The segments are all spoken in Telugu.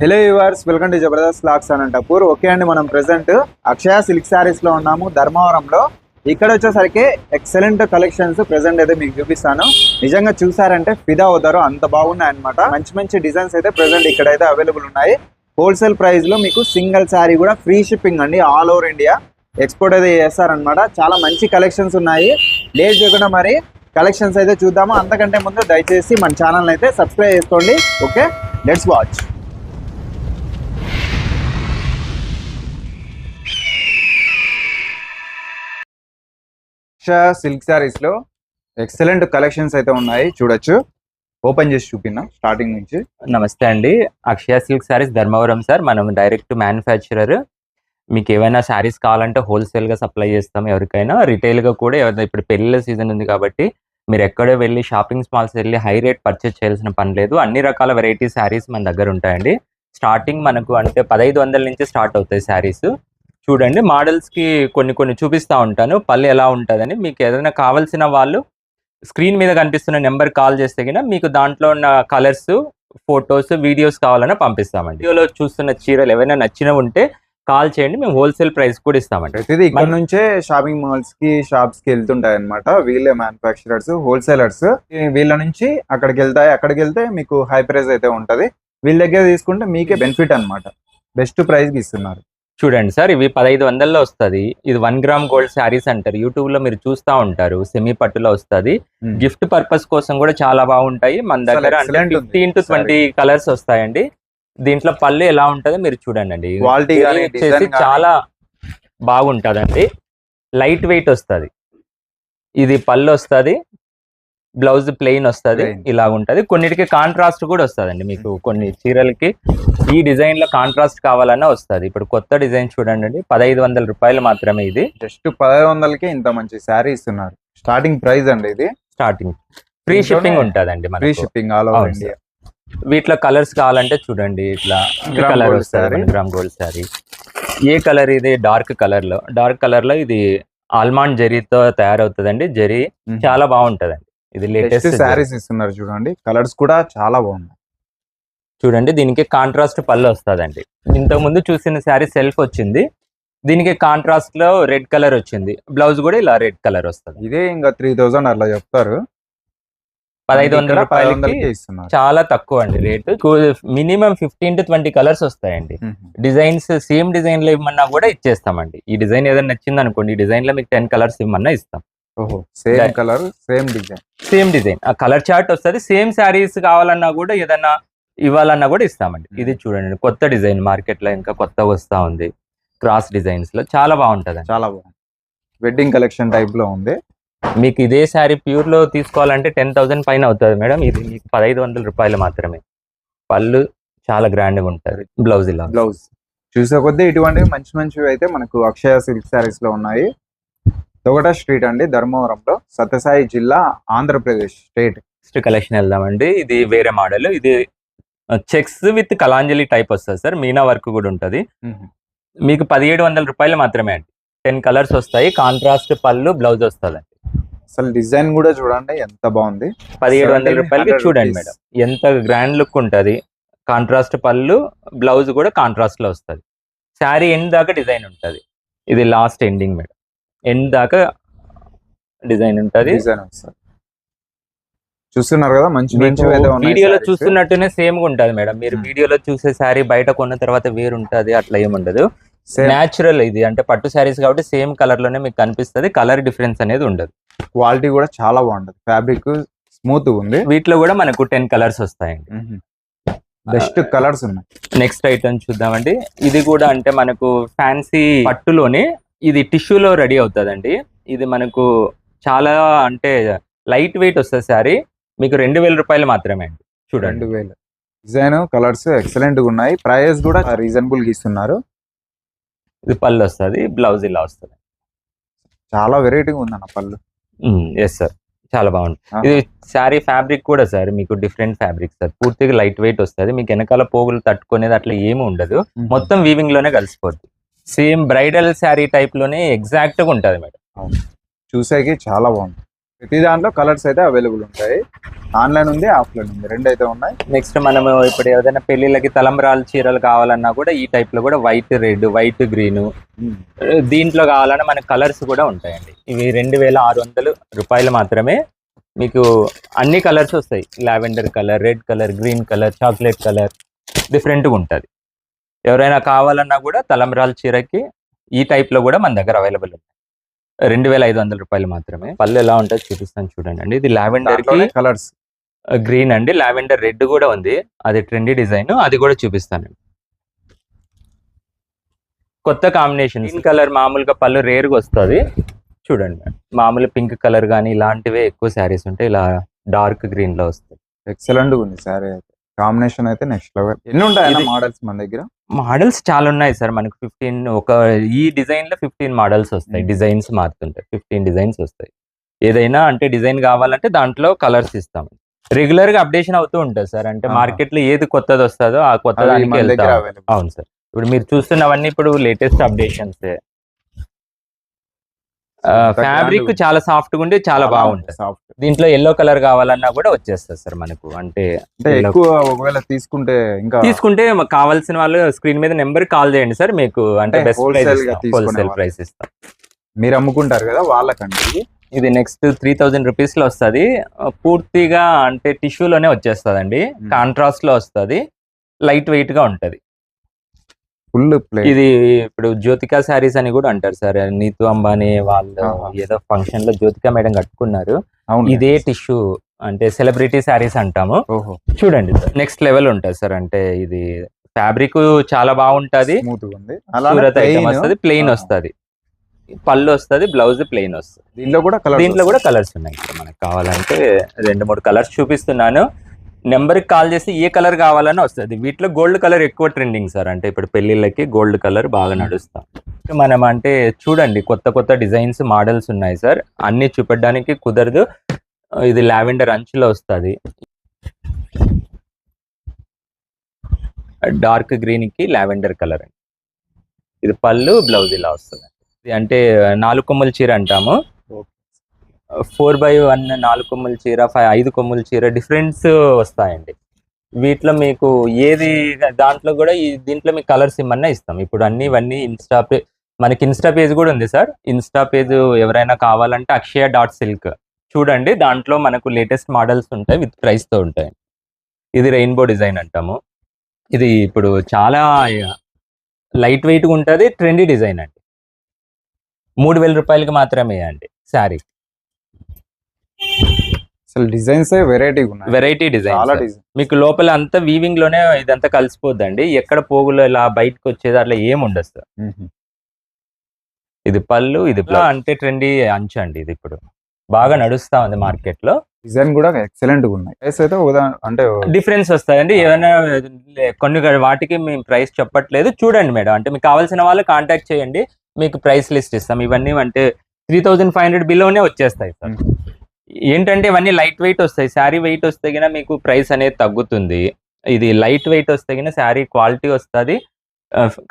Hello viewers welcome to Jabardast lakhs Anantapur okay అండి మనం ప్రెసెంట్ అక్షయ సిల్క్ శారీస్లో ఉన్నాము ధర్మవరంలో. ఇక్కడ వచ్చేసరికి ఎక్సలెంట్ కలెక్షన్స్ ప్రెసెంట్ అయితే మీకు చూపిస్తాను. నిజంగా చూసారంటే ఫిదా అవుతారు అంత బాగున్నాయి అనమాట మంచి మంచి డిజైన్స్ అయితే ప్రెసెంట్ ఇక్కడ అయితే అవైలబుల్ ఉన్నాయి. హోల్సేల్ ప్రైస్లో మీకు సింగిల్ శారీ కూడా ఫ్రీ షిప్పింగ్ అండి ఆల్ ఓవర్ ఇండియా ఎక్స్పోర్ట్ అయితే చేస్తారనమాట చాలా మంచి కలెక్షన్స్ ఉన్నాయి. లేట్ చేయకుండా మరి కలెక్షన్స్ అయితే చూద్దాము. అంతకంటే ముందు దయచేసి మన ఛానల్ అయితే సబ్స్క్రైబ్ చేసుకోండి. ఓకే లెట్స్ వాచ్ సిల్క్ శారీస్లో ఎక్సలెంట్ కలెక్షన్స్ అయితే ఉన్నాయి. చూడొచ్చు. ఓపెన్ చేసి చూపిన స్టార్టింగ్ నుంచి. నమస్తే అండి. Akshaya silk saris Dharmavaram sir. మనం డైరెక్ట్ మ్యానుఫ్యాక్చరర్. మీకు ఏమైనా శారీస్ కావాలంటే హోల్సేల్గా సప్లై చేస్తాం ఎవరికైనా. రిటైల్గా కూడా ఏదైనా ఇప్పుడు పెళ్ళిళ్ళ సీజన్ ఉంది కాబట్టి మీరు ఎక్కడ వెళ్ళి షాపింగ్ మాల్స్ వెళ్ళి హై రేట్ పర్చేస్ చేయాల్సిన పని లేదు. అన్ని రకాల వెరైటీ శారీస్ మన దగ్గర ఉంటాయండి. స్టార్టింగ్ మనకు అంటే పదహైదు వందల నుంచి స్టార్ట్ అవుతాయి శారీస్. చూడండి మోడల్స్కి కొన్ని కొన్ని చూపిస్తా ఉంటాను. పళ్ళు ఎలా ఉంటుందని. మీకు ఏదైనా కావాల్సిన వాళ్ళు స్క్రీన్ మీద కనిపిస్తున్న నెంబర్ కాల్ చేస్తే గిన మీకు దాంట్లో ఉన్న కలర్స్ ఫొటోస్ వీడియోస్ కావాలన్నా పంపిస్తామండి. వీడియోలో చూస్తున్న చీరలు ఏవైనా నచ్చినవి ఉంటే కాల్ చేయండి. మేము హోల్సేల్ ప్రైస్ కూడా ఇస్తామండి. ప్రతిదీ ఇక్కడ నుంచే షాపింగ్ మాల్స్కి షాప్స్కి వెళ్తుంటాయి అనమాట వీళ్ళే మ్యానుఫాక్చరర్స్ హోల్సేలర్స్. వీళ్ళ నుంచి అక్కడికి వెళ్తాయి అక్కడికి వెళ్తే మీకు హై ప్రైస్ అయితే ఉంటది. వీళ్ళ దగ్గర తీసుకుంటే మీకే బెనిఫిట్ అన్నమాట. బెస్ట్ ప్రైస్కి ఇస్తున్నారు. చూడండి సార్ ఇవి పదహైదు వందల్లో వస్తుంది. ఇది వన్ గ్రామ్ గోల్డ్ శారీస్ అంటారు. యూట్యూబ్లో మీరు చూస్తా ఉంటారు. సెమీ పట్టులో వస్తుంది. గిఫ్ట్ పర్పస్ కోసం కూడా చాలా బాగుంటాయి. మన దగ్గర అంటే ఫిఫ్టీన్ టు ట్వంటీ కలర్స్ వస్తాయండి. దీంట్లో పళ్ళు ఎలా ఉంటుందో మీరు చూడండి అండి వచ్చేసి. చాలా బాగుంటదండి. లైట్ వెయిట్ వస్తుంది. ఇది పళ్ళు వస్తుంది. బ్లౌజ్ ప్లెయిన్ వస్తుంది. ఇలా ఉంటది. కొన్నిటికి కాంట్రాస్ట్ కూడా వస్తుందండి మీకు. కొన్ని చీరలకి ఈ డిజైన్లో కాంట్రాస్ట్ కావాలన్నా వస్తుంది. ఇప్పుడు కొత్త డిజైన్ చూడండి అండి. పదహైదు వందల రూపాయలు మాత్రమే ఇది. జస్ట్ పదహైదు వందలకి ఇంత మంచి శారీ ఇస్తున్నారు. స్టార్టింగ్ ప్రైస్ అండి ఇది. స్టార్టింగ్ ఫ్రీ షిప్పింగ్ ఉంటదండి ఫ్రీ షిప్పింగ్ ఆల్ ఓవర్ అవును ఇండియా వీటిలో కలర్స్ కావాలంటే చూడండి ఇట్లా కలర్ వస్తుంది. Gram gold sari. ఏ కలర్ ఇది? డార్క్ కలర్లో. డార్క్ కలర్లో ఇది ఆల్మాండ్ జరీతో తయారవుతుందండి. జరీ చాలా బాగుంటదండి. ఇది లేటెస్ట్ శారీస్ ఇస్తున్నారు చూడండి. కలర్స్ కూడా చాలా బాగున్నాయి. చూడండి దీనికి కాంట్రాస్ట్ పళ్ళు వస్తుందండి. ఇంతకు ముందు చూసిన శారీ సెల్ఫ్ వచ్చింది. దీనికి కాంట్రాస్ట్లో రెడ్ కలర్ వచ్చింది. బ్లౌజ్ కూడా ఇలా రెడ్ కలర్ వస్తుంది. ఇదే ఇంకా త్రీ థౌసండ్ అట్లా చెప్తారు. పదహైదు వందల ఇక్కడ రూపాయలకి 500 ఇస్తున్నారు. చాలా తక్కువ అండి rate. Minimum fifteen to twenty colours వస్తాయండి. డిజైన్స్ సేమ్ డిజైన్లో ఇవ్వమన్నా కూడా ఇచ్చేస్తామండి. ఈ డిజైన్ ఏదైనా నచ్చింది అనుకోండి ఈ డిజైన్లో మీకు టెన్ కలర్స్ ఇవ్వమన్నా ఇస్తాం. ఓహో same colour same design. Same design. ఆ కలర్ చార్ట్ వస్తుంది. సేమ్ శారీస్ కావాలన్నా కూడా ఏదన్నా ఇవ్వాలన్నా కూడా ఇస్తామండి. ఇది చూడండి కొత్త డిజైన్ మార్కెట్లో ఇంకా కొత్తగా వస్తా ఉంది. క్రాస్ డిజైన్స్లో చాలా బాగుంటది చాలా బాగుంది. వెడ్డింగ్ కలెక్షన్ టైప్లో ఉంది. మీకు ఇదే శారీ ప్యూర్లో తీసుకోవాలంటే టెన్ థౌసండ్ పైన అవుతుంది మేడం. ఇది మీకు పదహైదు వందల రూపాయలు మాత్రమే. పళ్ళు చాలా గ్రాండ్గా ఉంటుంది బ్లౌజ్ ఇలా. బ్లౌజ్ చూసే కొద్దీ ఇటువంటివి మంచి మంచివి అయితే మనకు అక్షయ సిల్క్ శారీస్లో ఉన్నాయి. తొగట స్ట్రీట్ అండి ధర్మవరంలో సత్యసాయి జిల్లా ఆంధ్రప్రదేశ్ స్టేట్. నెక్స్ట్ కలెక్షన్ వెళ్దామండి. ఇది వేరే మోడల్. ఇది చెక్స్ విత్ కలాంజలి టైప్ వస్తుంది సార్. మీనా వర్క్ కూడా ఉంటుంది. మీకు పదిహేడు వందల రూపాయలు మాత్రమే అండి. టెన్ కలర్స్ వస్తాయి. కాంట్రాస్ట్ పళ్ళు బ్లౌజ్ వస్తుంది అసలు డిజైన్ కూడా చూడండి ఎంత బాగుంది. పదిహేడు వందల 1700 రూపాయలకి చూడండి. మేడం. ఎంత గ్రాండ్ లుక్ ఉంటుంది. కాంట్రాస్ట్ పళ్ళు బ్లౌజ్ కూడా కాంట్రాస్ట్లో వస్తుంది. శారీ ఎండ్ దాకా డిజైన్ ఉంటుంది. ఇది లాస్ట్ ఎండింగ్ మేడం. ఎండ్ దాకా డిజైన్ ఉంటుంది. డిజైన్ వస్తుంది చూస్తున్నారు కదా మంచి ఉన్నాయి వీడియోలో. చూస్తున్నట్టునే సేమ్గా ఉంటది మేడం. మీరు Hmm. వీడియోలో చూసే శారీ బయట కొన్న తర్వాత వేరు ఉంటది అట్లా ఏముండదు న్యాచురల్ ఇది అంటే పట్టు శారీస్ కాబట్టి సేమ్ కలర్లోనే మీకు కనిపిస్తది కలర్ డిఫరెన్స్ అనేది ఉండదు. క్వాలిటీ కూడా చాలా బాగుంటది. ఫ్యాబ్రిక్ స్మూత్ ఉంది. వీటిలో కూడా మనకు టెన్ కలర్స్ వస్తాయండి. బెస్ట్ కలర్స్ ఉన్నాయి. నెక్స్ట్ ఐటమ్ చూద్దామండి. ఇది కూడా అంటే మనకు ఫ్యాన్సీ పట్టులోనే ఇది టిష్యూలో రెడీ అవుతుందండి. ఇది మనకు చాలా అంటే లైట్ వెయిట్ వస్తుంది శారీ. మీకు రెండు వేల రూపాయలు మాత్రమే అండి. చూడండి. వేలు. డిజైన్ కలర్స్ ఎక్సలెంట్గా ఉన్నాయి. ప్రైస్ కూడా రీజనబుల్గా ఇస్తున్నారు. ఇది పళ్ళు వస్తుంది బ్లౌజ్ ఇలా వస్తుంది. చాలా వెరైటీగా ఉంది అన్న పళ్ళు ఎస్ సార్ చాలా బాగుంది. ఇది శారీ ఫ్యాబ్రిక్ కూడా సార్ మీకు డిఫరెంట్ ఫ్యాబ్రిక్ సార్ పూర్తిగా లైట్ వెయిట్ వస్తుంది. మీకు వెనకాల పోగులు తట్టుకునేది అట్లా ఏమి ఉండదు. మొత్తం వీవింగ్లోనే కలిసిపోద్ది. సేమ్ బ్రైడల్ శారీ టైప్లోనే ఎగ్జాక్ట్గా ఉంటది మేడం. చూసేకి చాలా బాగుంది. ప్రతి దాంట్లో కలర్స్ అయితే అవైలబుల్ ఉంటాయి. ఆన్లైన్ ఉంది ఆఫ్లైన్ ఉంది. రెండు అయితే ఉన్నాయి. నెక్స్ట్ మనము ఇప్పుడు ఏదైనా పెళ్ళిళ్ళకి తలంబరాలు చీరలు కావాలన్నా కూడా ఈ టైప్లో కూడా వైట్ రెడ్ వైట్ గ్రీన్ దీంట్లో కావాలన్నా మనకి కలర్స్ కూడా ఉంటాయండి. ఇవి రెండు వేల ఆరు వందలు రూపాయలు మాత్రమే మీకు అన్ని కలర్స్ వస్తాయి. Lavender colour red colour green colour chocolate colour డిఫరెంట్గా ఉంటుంది. ఎవరైనా కావాలన్నా కూడా తలంబరాల చీరకి ఈ type లో కూడా మన దగ్గర అవైలబుల్ ఉంది రెండు వేల ఐదు వందల రూపాయలు మాత్రమే. పళ్ళు ఎలా ఉంటుందో చూపిస్తాను చూడండి అండి. ఇది లావెండర్కి కలర్స్ గ్రీన్ అండి. లావెండర్ రెడ్ కూడా ఉంది. అది ట్రెండీ డిజైన్. అది కూడా చూపిస్తాను కొత్త కాంబినేషన్ కలర్ మామూలుగా పళ్ళు రేరుగా వస్తుంది. చూడండి మామూలు పింక్ కలర్ కానీ ఇలాంటివే ఎక్కువ శారీస్ ఉంటాయి ఇలా డార్క్ గ్రీన్లో వస్తాయి. ఎక్సలెంట్ ఉంది సారీ అయితే. కాంబినేషన్ అయితే నెక్స్ట్ లెవెల్ ఎన్ని ఉంటాయి మోడల్స్ మన దగ్గర? మోడల్స్ చాలా ఉన్నాయి సార్ మనకు ఫిఫ్టీన్ ఒక ఈ డిజైన్లో ఫిఫ్టీన్ మోడల్స్ వస్తాయి. డిజైన్స్ మారుతుంటాయి ఫిఫ్టీన్ డిజైన్స్ వస్తాయి. ఏదైనా అంటే డిజైన్ కావాలంటే దాంట్లో కలర్స్ ఇస్తాం. రెగ్యులర్గా అప్డేషన్ అవుతూ ఉంటుంది సార్. అంటే. మార్కెట్లో ఏది కొత్తది వస్తుందో ఆ కొత్త దానికి వెళ్తాం అవును సార్. ఇప్పుడు మీరు చూస్తున్నవన్నీ ఇప్పుడు లేటెస్ట్ అప్డేషన్స్ ఫ్యాబ్రిక్ చాలా సాఫ్ట్గా ఉండి చాలా బాగుంటుంది. సాఫ్ట్ దీంట్లో ఎల్లో కలర్ కావాలన్నా కూడా వచ్చేస్తుంది సార్ మనకు. అంటే ఎక్కువ ఒకవేళ తీసుకుంటే ఇంకా తీసుకుంటే కావాల్సిన వాళ్ళు స్క్రీన్ మీద నెంబర్ కాల్ చేయండి సార్. మీకు అంటే బెస్ట్ ప్రైస్ హోల్సేల్. ప్రైస్ ఇస్తాం. మీరు అమ్ముకుంటారు కదా వాళ్ళకండి ఇది. నెక్స్ట్ త్రీ థౌజండ్ రూపీస్లో వస్తుంది. పూర్తిగా అంటే టిష్యూలోనే వచ్చేస్తుంది అండి. కాంట్రాస్ట్లో వస్తుంది. లైట్ వెయిట్గా ఉంటది. ఫుల్ ప్లే ఇది ఇప్పుడు జ్యోతికా శారీస్ అని కూడా అంటారు సార్. నీతు అంబానీ వాళ్ళు. ఏదో ఫంక్షన్లో జ్యోతికా మేడం కట్టుకున్నారు. ఇదే టిష్యూ అంటే సెలబ్రిటీ శారీస్ అంటాము. చూడండి నెక్స్ట్ లెవెల్ ఉంటుంది సార్. అంటే ఇది ఫ్యాబ్రిక్ చాలా బాగుంటది. వస్తుంది ప్లెయిన్. వస్తుంది. పళ్ళు వస్తుంది బ్లౌజ్ ప్లెయిన్ వస్తుంది. దీంట్లో కూడా దీంట్లో కూడా కలర్స్ ఉన్నాయి మనకు కావాలంటే రెండు మూడు కలర్స్ చూపిస్తున్నాను. నెంబర్కి కాల్ చేసి ఏ కలర్ కావాలన్నా వస్తుంది. వీటిలో గోల్డ్ కలర్ ఎక్కువ ట్రెండింగ్ సార్. అంటే ఇప్పుడు పెళ్ళిళ్ళకి గోల్డ్ కలర్ బాగా నడుస్తాం. మనం అంటే చూడండి కొత్త కొత్త డిజైన్స్ మోడల్స్ ఉన్నాయి సార్. అన్ని చూపెట్టడానికి కుదరదు. ఇది లావెండర్ అంచులో వస్తుంది. డార్క్ గ్రీన్కి లావెండర్ కలర్ ఇది పళ్ళు బ్లౌజ్ ఇలా వస్తుంది. ఇది అంటే నాలుగు కొమ్ముల చీర అంటాము. ఫోర్ బై వన్ నాలుగు కొమ్ముల చీర ఫైవ్ ఐదు కొమ్ముల చీర డిఫరెన్స్ వస్తాయండి. వీటిలో మీకు ఏది దాంట్లో కూడా ఈ దీంట్లో మీకు కలర్స్ ఇమ్మన్నా ఇస్తాం. ఇప్పుడు అన్ని ఇవన్నీ ఇన్స్టా పే మనకి ఇన్స్టా పేజ్ కూడా ఉంది సార్. ఇన్స్టా పేజ్ ఎవరైనా కావాలంటే అక్షయ డాట్ సిల్క్. చూడండి దాంట్లో మనకు లేటెస్ట్ మోడల్స్ ఉంటాయి విత్ ప్రైస్తో ఉంటాయి. ఇది రెయిన్బో డిజైన్ అంటాము. ఇది ఇప్పుడు చాలా లైట్ వెయిట్గా ఉంటుంది ట్రెండీ డిజైన్ అండి. మూడు వేల రూపాయలకి మాత్రమే అండి శారీ. అసలు డిజైన్స్ వెరైటీగా ఉన్నాయి. వెరైటీ డిజైన్ మీకు లోపల అంతా వీవింగ్లోనే ఇదంతా కలిసిపోద్దండి. ఎక్కడ పోగులు ఇలా బయటకు వచ్చేది అట్లా ఏం ఉండదు సార్. ఇది పళ్ళు ఇది. అంటే ట్రెండీ అంచు అండి ఇది ఇప్పుడు. బాగా నడుస్తా ఉంది మార్కెట్లో డిజైన్ కూడా ఎక్సలెంట్గా ఉన్నాయి. ప్రైస్ అయితే అంటే డిఫరెన్స్ వస్తాయండి. ఏమైనా కొన్ని వాటికి మేము ప్రైస్ చెప్పట్లేదు. చూడండి మేడం. అంటే మీకు కావాల్సిన వాళ్ళు కాంటాక్ట్ చేయండి. మీకు ప్రైస్ లిస్ట్ ఇస్తాం. ఇవన్నీ అంటే త్రీ థౌజండ్ ఫైవ్ హండ్రెడ్ బిలోనే వచ్చేస్తాయి సార్. ఏంటంటే ఇవన్నీ లైట్ వెయిట్ వస్తాయి. శారీ వెయిట్ వస్తే గిన మీకు ప్రైస్ అనేది తగ్గుతుంది. ఇది లైట్ వెయిట్ వస్తే గిన శారీ క్వాలిటీ వస్తుంది.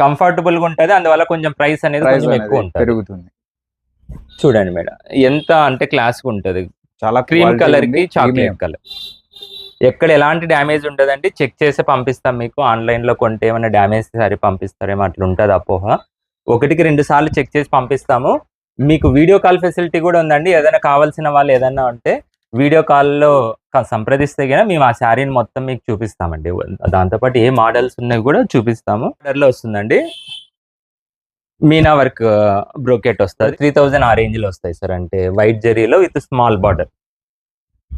కంఫర్టబుల్గా ఉంటుంది. అందువల్ల కొంచెం ప్రైస్ అనేది కొంచెం ఎక్కువ ఉంటుంది. పెరుగుతుంది. చూడండి మేడం. ఎంత అంటే క్లాస్ ఉంటుంది. చాలా క్రీమ్ quality కలర్ ఉంది, కి చాక్లెట్. కలర్ ఎక్కడ ఎలాంటి డ్యామేజ్ ఉండదండి. చెక్ చేసి పంపిస్తాం మీకు. ఆన్లైన్లో కొంటే ఏమైనా డ్యామేజ్ సారీ పంపిస్తారేమో అట్లా ఉంటుంది అపోహ ఒకటికి రెండు సార్లు చెక్ చేసి పంపిస్తాము. మీకు వీడియో కాల్ ఫెసిలిటీ కూడా ఉందండి. ఏదైనా కావాల్సిన వాళ్ళు ఏదైనా ఉంటే వీడియో కాల్లో సంప్రదిస్తే కనుక మేము ఆ శారీని మొత్తం మీకు చూపిస్తామండి. దాంతోపాటు ఏ మోడల్స్ ఉన్నాయి కూడా చూపిస్తాము. ఆర్డర్లో వస్తుందండి. మీనా వర్క్ బ్రోకెట్ వస్తుంది. త్రీ థౌజండ్ ఆ రేంజ్లో వస్తాయి సార్. అంటే వైట్ జరీలో విత్ స్మాల్ బార్డర్.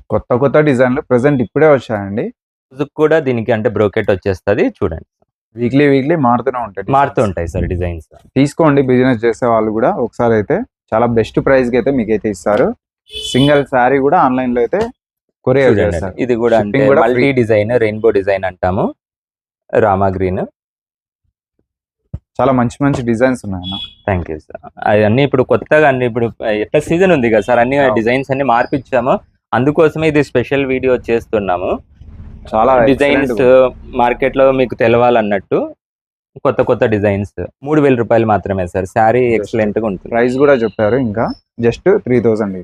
కొత్త కొత్త డిజైన్లు ప్రెసెంట్ ఇప్పుడే వచ్చాయండి. కూడా దీనికి అంటే బ్రోకెట్ వచ్చేస్తుంది. చూడండి. వీక్లీ వీక్లీ మారుతూనే ఉంటాయి. మారుతూ ఉంటాయి సార్ డిజైన్స్. తీసుకోండి బిజినెస్ చేసే వాళ్ళు కూడా ఒకసారి అయితే చాలా బెస్ట్ ప్రైస్కి అయితే మీకు అయితే ఇస్తారు. సింగిల్ శారీ కూడా ఆన్లైన్లో అయితే కొరియర్ చేస్తారు. ఇది కూడా మల్టీ. డిజైన్ రెయిన్బో డిజైన్ అంటాము. రామా గ్రీన్ చాలా మంచి మంచి డిజైన్స్ ఉన్నాయి థ్యాంక్ యూ సార్ అవన్నీ ఇప్పుడు కొత్తగా అన్ని ఇప్పుడు ఎట్లా సీజన్ ఉంది కదా సార్? అన్ని. డిజైన్స్ అన్ని మార్పిచ్చాము. అందుకోసమే ఇది స్పెషల్ వీడియో చేస్తున్నాము. చాలా డిజైన్స్ మార్కెట్లో మీకు తెలవాలన్నట్టు కొత్త కొత్త డిజైన్స్ మూడు వేల రూపాయలు మాత్రమే సార్. శారీ ఎక్సలెంట్గా ఉంటుంది. ప్రైస్ కూడా చెప్పారు ఇంకా. జస్ట్ త్రీ థౌసండ్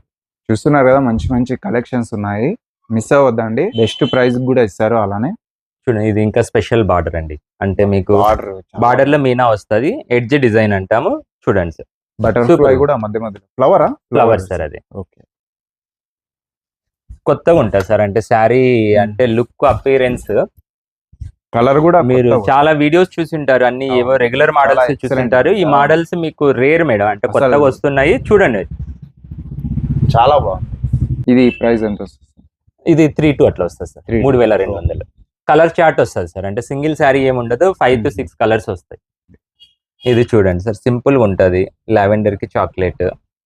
చూస్తున్నారు కదా మంచి మంచి కలెక్షన్స్ ఉన్నాయి. మిస్ అవ్వద్దండి. బెస్ట్ ప్రైస్ కూడా ఇస్తారు అలానే. చూడండి ఇది ఇంకా స్పెషల్ బార్డర్ అండి. అంటే మీకు బార్డర్ బార్డర్లో మీనా వస్తది ఎడ్జ్ డిజైన్ అంటాము. చూడండి సార్. బటర్ఫ్లై. కూడా మధ్య మధ్యలో. ఫ్లవరా ఫ్లవర్ సార్ అది. ఓకే కొత్తగా ఉంటుంది సార్. అంటే శారీ అంటే లుక్ అపీరెన్స్. కలర్ కూడా మీరు. చాలా వీడియోస్ చూసింటారు. అన్ని అవును. ఏవో రెగ్యులర్ మోడల్స్ excellent. చూసింటారు. ఈ. మోడల్స్ మీకు రేర్ మేడం. అంటే కొత్తగా వస్తున్నాయి. చూడండి. చాలా బాగుంది. ఇది ప్రైస్ ఎంత వస్తుంది? ఇది త్రీ టూ అట్లా వస్తుంది సార్. 3 మూడు వేల రెండు వందలు. కలర్ చార్ట్ వస్తుంది సార్. అంటే సింగిల్ శారీ ఏమి ఉండదు. Five to. సిక్స్ కలర్స్ వస్తాయి. ఇది చూడండి సార్. సింపుల్గా ఉంటది. లావెండర్కి చాక్లెట్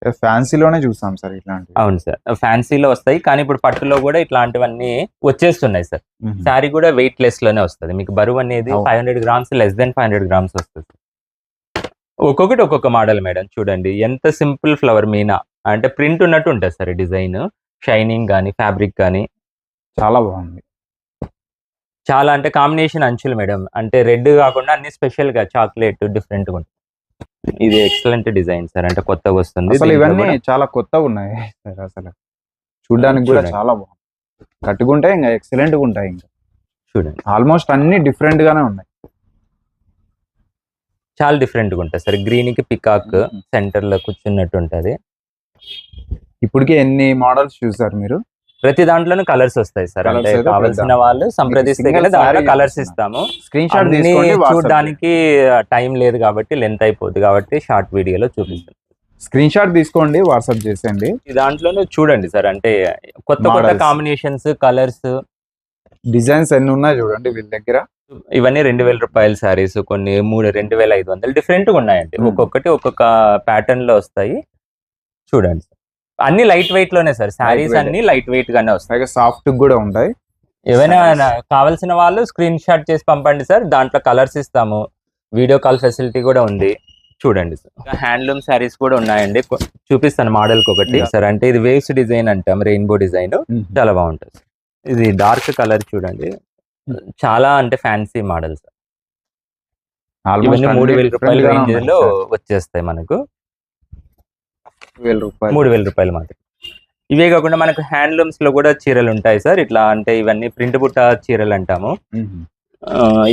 ఫ్యాన్సీలోనే చూసాం సార్ ఇట్లాంటివి. అవును సార్. ఫ్యాన్సీలో వస్తాయి కానీ ఇప్పుడు పట్టులో కూడా ఇట్లాంటివన్నీ వచ్చేస్తున్నాయి సార్. శారీ కూడా వెయిట్ లెస్లోనే వస్తుంది. మీకు బరువు అనేది. Five hundred grams less than five hundred grams వస్తుంది ఒక్కొక్కటి ఒక్కొక్క మోడల్ మేడం చూడండి. ఎంత సింపుల్ ఫ్లవర్ మీనా? అంటే ప్రింట్ ఉన్నట్టు ఉంటుంది సార్ డిజైన్. షైనింగ్ కానీ ఫ్యాబ్రిక్ కానీ. చాలా బాగుంది. చాలా అంటే కాంబినేషన్ అంచులు మేడం. అంటే రెడ్ కాకుండా అన్ని స్పెషల్గా చాక్లెట్ డిఫరెంట్గా ఉంటుంది. ఇది ఎక్సలెంట్ డిజైన్ సార్ అంటే కొత్తగా వస్తుంది. అసలు ఇవన్నీ చాలా కొత్తగా ఉన్నాయి సార్ అసలు. చూడడానికి కూడా. చాలా బాగుంది. కట్టుకుంటే ఇంకా ఎక్సలెంట్గా ఉంటాయి ఇంకా. చూడండి. ఆల్మోస్ట్ అన్ని డిఫరెంట్ గానే ఉన్నాయి. చాలా డిఫరెంట్గా ఉంటుంది సార్ గ్రీన్కి పికాక్. సెంటర్లో కూర్చున్నట్టు ఉంటది. ఇప్పటికే ఎన్ని మోడల్స్ చూసారు మీరు? ప్రతి దాంట్లోనూ కలర్స్ వస్తాయి సార్. అంటే కావాల్సిన వాళ్ళు సంప్రదిస్తే దాంట్లో కలర్స్. ఇస్తాము. స్క్రీన్ షాట్ చూడడానికి టైం లేదు కాబట్టి లెంత్ అయిపోద్ది కాబట్టి షార్ట్ వీడియోలో చూపిస్తాం స్క్రీన్ షాట్ తీసుకోండి వాట్సాప్ చేసేయండి. దాంట్లోనూ చూడండి సార్. అంటే కొత్త కొత్త. కాంబినేషన్స్ కలర్స్ డిజైన్స్ ఎన్ని ఉన్నాయి చూడండి వీళ్ళ దగ్గర. ఇవన్నీ రెండు వేల రూపాయల శారీస్ కొన్ని మూడు రెండు వేల ఐదు వందలు. డిఫరెంట్గా ఉన్నాయండి. Hmm. ఒక్కొక్కటి ఒక్కొక్క ప్యాటర్న్లో వస్తాయి. చూడండి అన్ని లైట్ వెయిట్లోనే సార్. శారీస్. అన్ని లైట్ వెయిట్ గానే వస్తాయి. సాఫ్ట్ కూడా ఉంటాయి. ఏమైనా కావాల్సిన వాళ్ళు స్క్రీన్ షాట్ చేసి పంపండి సార్. దాంట్లో కలర్స్ ఇస్తాము. వీడియో కాల్ ఫెసిలిటీ కూడా ఉంది. చూడండి సార్. హ్యాండ్లూమ్ శారీస్ కూడా ఉన్నాయండి. చూపిస్తాను మోడల్ ఒకటి. సార్ అంటే ఇది వేవ్స్ డిజైన్ అంటాం. రెయిన్బో డిజైన్ చాలా బాగుంటుంది ఇది డార్క్ కలర్ చూడండి. చాలా అంటే ఫ్యాన్సీ ఇవన్నీ అన్ని మూడు వేల రూపాయల రేంజ్లో సార్. వచ్చేస్తాయి మనకు. వేల రూపాయలు. మూడు వేల రూపాయలు మాత్రం ఇవే కాకుండా మనకు హ్యాండ్లూమ్స్లో కూడా చీరలు ఉంటాయి సార్. ఇట్లా అంటే ఇవన్నీ ప్రింట్ బుట్ట చీరలు అంటాము.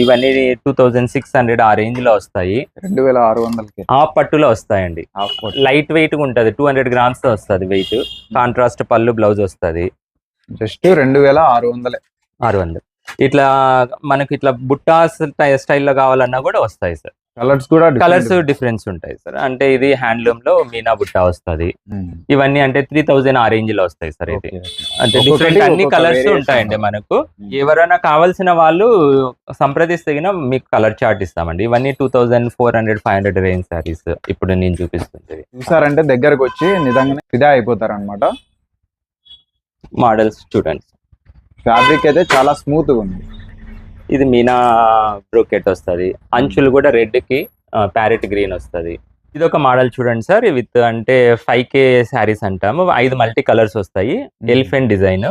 ఇవన్నీ టూ థౌజండ్ సిక్స్ హండ్రెడ్ ఆ రేంజ్లో వస్తాయి. రెండు వేల ఆరు వందలకి. ఆ పట్టులో వస్తాయండి. లైట్ వెయిట్గా ఉంటది. టూ హండ్రెడ్ గ్రామ్స్తో వస్తుంది వెయిట్. కాంట్రాస్ట్ పళ్ళు బ్లౌజ్ వస్తది. జస్ట్ రెండు వేల ఆరు వందలే. ఆరు వందలు. ఇట్లా మనకి ఇట్లా బుట్టా స్టైల్లో కావాలన్నా కూడా వస్తాయి సార్. కలర్స్ కూడా కలర్స్. డిఫరెన్స్ ఉంటాయి సార్ అంటే ఇది హ్యాండ్లూమ్లో మీనా బుట్టా వస్తది. ఇవన్నీ అంటే త్రీ థౌజండ్ ఆ రేంజ్లో వస్తాయి సార్ ఇది. అంటే డిఫరెంట్ అన్ని కలర్స్ ఉంటాయండి. మనకు. ఎవరైనా కావాల్సిన వాళ్ళు సంప్రదిస్తే మీకు కలర్ చార్ట్ ఇస్తామండి ఇవన్నీ two thousand four hundred five hundred range saris ఇప్పుడు నేను చూపిస్తుంది చూసారంటే దగ్గరకు వచ్చి నిజంగానే ఫిదా అయిపోతారు అనమాట మోడల్స్ చూడండి ఫ్యాబ్రిక్ అయితే చాలా స్మూత్గా ఉంది ఇది మీనా బ్రోకెట్ వస్తది. అంచులు కూడా రెడ్కి ప్యారెట్ గ్రీన్ వస్తది. ఇది ఒక మోడల్ చూడండి సార్. విత్ అంటే ఫైవ్ కే శారీస్ అంటాము. ఐదు మల్టీ కలర్స్ వస్తాయి. Elephant design.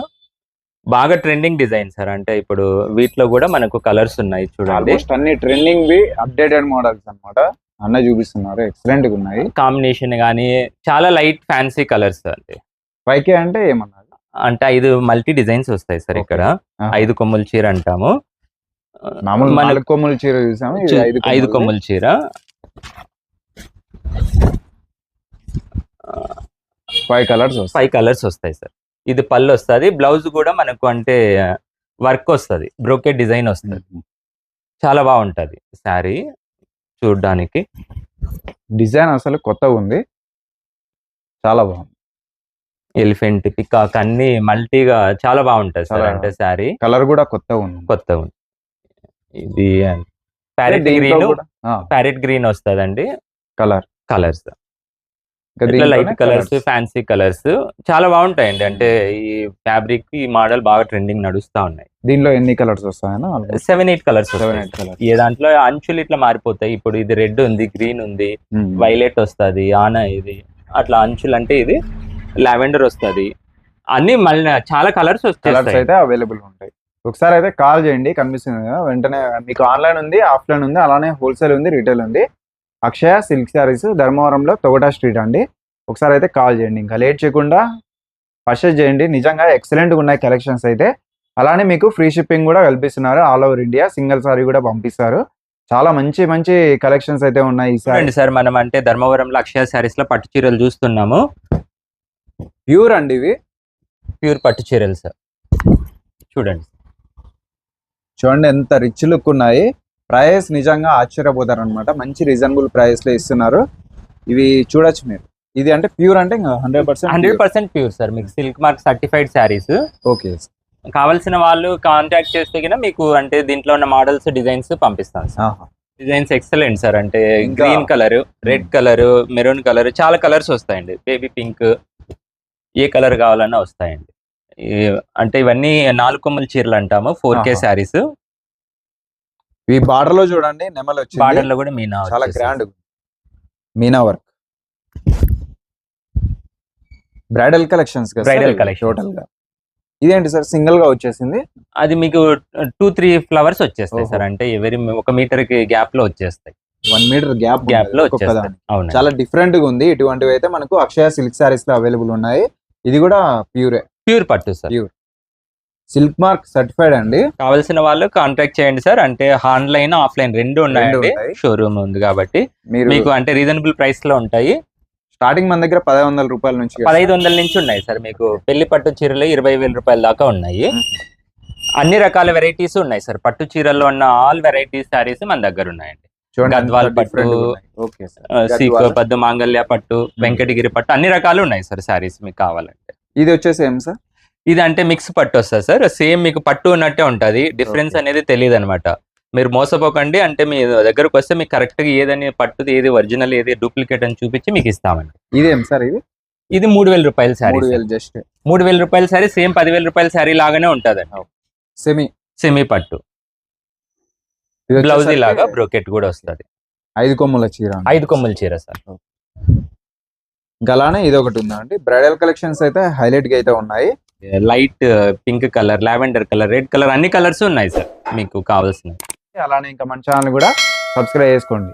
బాగా ట్రెండింగ్ డిజైన్ సార్. అంటే ఇప్పుడు వీటిలో కూడా మనకు కలర్స్ ఉన్నాయి చూడండి. అన్ని ట్రెండింగ్ వి అప్డేటెడ్ మోడల్స్ అన్నమాట. అన్న చూపిస్తున్నారు. ఎక్సలెంట్గా ఉన్నాయి. కాంబినేషన్ కానీ చాలా లైట్ ఫ్యాన్సీ కలర్స్ అంటే పైకే అంటే ఏమన్నారు? అంటే ఐదు మల్టీ డిజైన్స్ వస్తాయి సార్ ఇక్కడ. ఐదు కొమ్ముల చీర అంటాము. మన- కొమ్ముల చీర చూసాము? ఐదు. కొమ్ముల చీర. ఫైవ్ కలర్స్ ఫైవ్ కలర్స్ వస్తాయి సార్ ఇది పళ్ళు వస్తుంది బ్లౌజ్ కూడా మనకు అంటే వర్క్ వస్తుంది బ్రోకెట్ డిజైన్ వస్తుంది. చాలా బాగుంటది శారీ చూడడానికి. డిజైన్ అసలు కొత్తగా ఉంది. చాలా బాగుంది. ఎలిఫెంట్ పికాక్ అన్ని మల్టీగా చాలా బాగుంటది సార్ అంటే శారీ. కలర్ కూడా కొత్తగా ఉంది. కొత్త ఉంది. ఇది ప్యారెట్ గ్రీన్. ప్యారెట్ గ్రీన్ వస్తుందండి. కలర్ కలర్స్ ఇట్లా లైట్ కలర్స్ ఫ్యాన్సీ కలర్స్ చాలా బాగుంటాయండి. అంటే ఈ ఫ్యాబ్రిక్ ఈ మోడల్ బాగా ట్రెండింగ్ నడుస్తా ఉన్నాయి. దీనిలో ఎన్ని colours వస్తాయన్నా seven eight colours seven eight colour ఏ దాంట్లో అంచులు ఇట్లా మారిపోతాయి. ఇప్పుడు ఇది రెడ్ ఉంది గ్రీన్ ఉంది వైలెట్ వస్తది ఆనా ఇది అట్లా అంచులు అంటే ఇది లావెండర్ వస్తది. అన్ని మళ్ళీ చాలా కలర్స్ కలర్స్ వస్తాయి అయితే అవైలబుల్ ఉంటాయి. ఒకసారి అయితే కాల్ చేయండి కనిపిస్తుంది వెంటనే మీకు ఆన్లైన్ ఉంది ఆఫ్లైన్ ఉంది అలానే హోల్సేల్ ఉంది రీటైల్ ఉంది. అక్షయ సిల్క్ శారీస్ ధర్మవరంలో తొగటా స్ట్రీట్ అండి. ఒకసారి అయితే కాల్ చేయండి ఇంకా లేట్ చేయకుండా పర్చేస్ చేయండి. నిజంగా ఎక్సలెంట్గా ఉన్నాయి కలెక్షన్స్ అయితే. అలానే మీకు ఫ్రీ షిప్పింగ్ కూడా కల్పిస్తున్నారు all over India single sari కూడా పంపిస్తారు. చాలా మంచి మంచి కలెక్షన్స్ అయితే ఉన్నాయి చూడండి సార్. మనం అంటే ధర్మవరంలో అక్షయ శారీస్లో పట్టు చీరలు చూస్తున్నాము. ప్యూర్ అండి ఇవి. ప్యూర్ పట్టు చీరలు సార్. చూడండి. చూడండి ఎంత రిచ్ లుక్ ఉన్నాయి. ప్రైస్ నిజంగా ఆశ్చర్యపోతారు అనమాట మంచి రీజనబుల్ ప్రైస్లో ఇస్తున్నారు. ఇవి చూడొచ్చు మీరు. ఇది అంటే ప్యూర్ అంటే hundred percent hundred percent pure sir మీకు silk mark certified saris okay కావాల్సిన వాళ్ళు కాంటాక్ట్ చేస్తే కింద మీకు అంటే దీంట్లో ఉన్న మోడల్స్ డిజైన్స్ పంపిస్తాను సార్ డిజైన్స్ ఎక్సలెంట్ సార్ అంటే green colour red colour maroon colour చాలా కలర్స్ వస్తాయండి. బేబీ పింక్ ఏ కలర్ కావాలన్నా వస్తాయండి. అంటే ఇవన్నీ నాలుగు కొమ్మల చీరలు అంటాము. Four K. శారీస్. ఈ బార్డర్లో చూడండి నెమలు వచ్చింది. బార్డర్లో కూడా మీనా చాలా. Grand meena work. Bridal collections Bridal collections. టోటల్గా ఇదేంటి సార్ సింగిల్గా వచ్చేసింది? అది మీకు టూ త్రీ ఫ్లవర్స్ వచ్చేస్తాయి. సార్. అంటే ఎవరి ఒక మీటర్కి గ్యాప్లో వచ్చేస్తాయి. వన్ మీటర్ గ్యాప్ గ్యాప్లో వచ్చేస్తాయి. అవును చాలా డిఫరెంట్గా ఉంది. ఇటువంటివి అయితే మనకు అక్షయ సిల్క్ సారీస్లో అవైలబుల్ ఉన్నాయి. ఇది కూడా ప్యూరే. ప్యూర్ పట్టు sir. Pure. Silk mark certified అండి. కావాల్సిన వాళ్ళు కాంటాక్ట్ చేయండి సార్. అంటే ఆన్లైన్ ఆఫ్లైన్ రెండు ఉన్నాయండి. ఉన్నాయి. షోరూమ్ ఉంది కాబట్టి. మీకు అంటే రీజనబుల్ ప్రైస్లో ఉంటాయి. స్టార్టింగ్ మన దగ్గర పదహారు వందల రూపాయల నుంచి పదహైదు వందల నుంచి ఉన్నాయి సార్. మీకు పెళ్ళి పట్టు చీరలు ఇరవై వేల రూపాయల దాకా ఉన్నాయి. అన్ని రకాల వెరైటీస్ ఉన్నాయి సార్. పట్టు చీరల్లో ఉన్న ఆల్ వెరైటీస్ శారీస్ మన దగ్గర ఉన్నాయండి. గద్వాల్ పట్టు, సీకో పద్దు మాంగళ్య పట్టు వెంకటగిరి పట్టు అన్ని రకాలు ఉన్నాయి సార్ శారీస్ మీకు కావాలంటే. ఇది వచ్చేసి ఏం సార్? ఇది అంటే మిక్స్ పట్టు వస్తుంది సార్. సేమ్ మీకు పట్టు ఉన్నట్టే ఉంటది. డిఫరెన్స్. అనేది తెలియదు అనమాట మీరు మోసపోకండి. అంటే మీ దగ్గరకు వస్తే మీకు కరెక్ట్గా ఏదని పట్టుది ఏది ఒరిజినల్ ఏది డూప్లికేట్ అని చూపించి మీకు ఇస్తామండి. ఇదేం సార్ ఇది? ఇది మూడు వేల రూపాయల శారీ జస్ట్. మూడు వేల రూపాయల శారీ సేమ్ పదివేల రూపాయల శారీ లాగానే ఉంటదండి. సెమీ. సెమీ పట్టు. బ్లౌజ్ లాగా బ్రోకెట్ కూడా వస్తుంది. ఐదు కొమ్ముల చీర. ఐదు కొమ్ముల చీర సార్. గలానే ఇది ఒకటి ఉందా అండి బ్రైడల్ కలెక్షన్స్ అయితే హైలైట్గా అయితే ఉన్నాయి. Light pink colour lavender colour red colour అన్ని కలర్స్ ఉన్నాయి సార్. మీకు కావాల్సినవి. అలానే ఇంకా మన ఛానల్ కూడా సబ్స్క్రైబ్ చేసుకోండి.